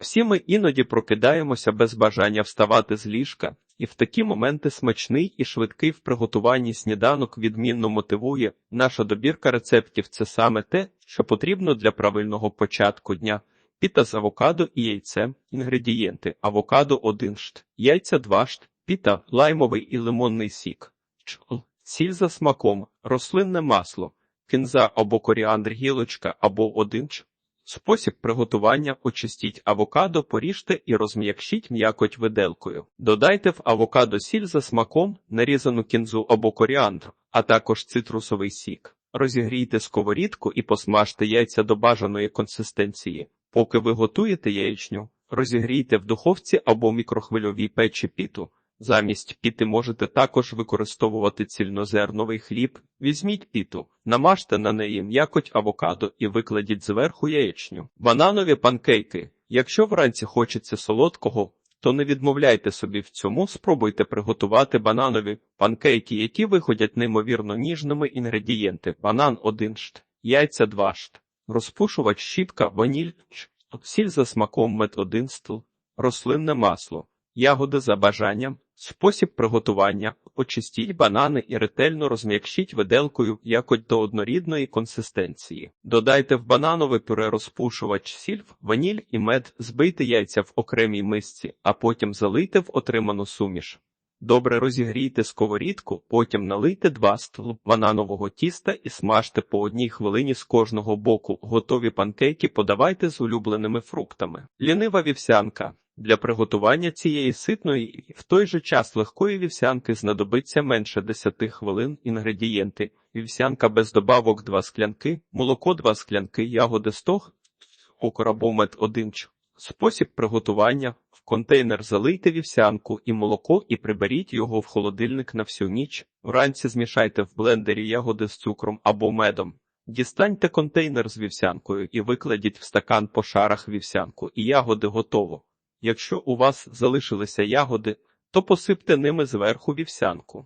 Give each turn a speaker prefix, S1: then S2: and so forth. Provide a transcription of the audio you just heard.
S1: Всі ми іноді прокидаємося без бажання вставати з ліжка, і в такі моменти смачний і швидкий в приготуванні сніданок відмінно мотивує. Наша добірка рецептів це саме те, що потрібно для правильного початку дня. Піта з авокадо і яйцем. Інгредієнти: авокадо 1 шт, яйця 2 шт, піта, лаймовий і лимонний сік, чол, сіль за смаком, рослинне масло, кінза або коріандр гілочка або 1 ч. Спосіб приготування очистіть авокадо, поріжте і розм'якшіть м'якоть виделкою. Додайте в авокадо сіль за смаком, нарізану кінзу або коріандр, а також цитрусовий сік. Розігрійте сковорідку і посмажте яйця до бажаної консистенції. Поки ви готуєте яєчню, розігрійте в духовці або мікрохвильовій печі піту. Замість піти можете також використовувати цільнозерновий хліб. Візьміть піту, намажте на неї м'якоть авокадо і викладіть зверху яєчню. Бананові панкейки. Якщо вранці хочеться солодкого, то не відмовляйте собі в цьому, спробуйте приготувати бананові панкейки, які виходять неймовірно ніжними інгредієнти. Банан 1 шт, яйця 2 шт, розпушувач щіпка, ваніль, сіль за смаком мед 1 стл, рослинне масло. Ягоди за бажанням. Спосіб приготування. Очистіть банани і ретельно розм'якшіть виделкою якоть до однорідної консистенції. Додайте в бананове пюре розпушувач сіль, ваніль і мед, збийте яйця в окремій мисці, а потім залийте в отриману суміш. Добре розігрійте сковорідку, потім налийте два стл бананового тіста і смажте по одній хвилині з кожного боку. Готові панкейки подавайте з улюбленими фруктами. Лінива вівсянка. Для приготування цієї ситної і в той же час легкої вівсянки знадобиться менше 10 хвилин інгредієнти. Вівсянка без добавок 2 склянки, молоко 2 склянки, ягоди 100, цукор або мед 1 ч. Спосіб приготування. В контейнер залийте вівсянку і молоко і приберіть його в холодильник на всю ніч. Вранці змішайте в блендері ягоди з цукром або медом. Дістаньте контейнер з вівсянкою і викладіть в стакан по шарах вівсянку, і ягоди готово. Якщо у вас залишилися ягоди, то посипте ними зверху вівсянку.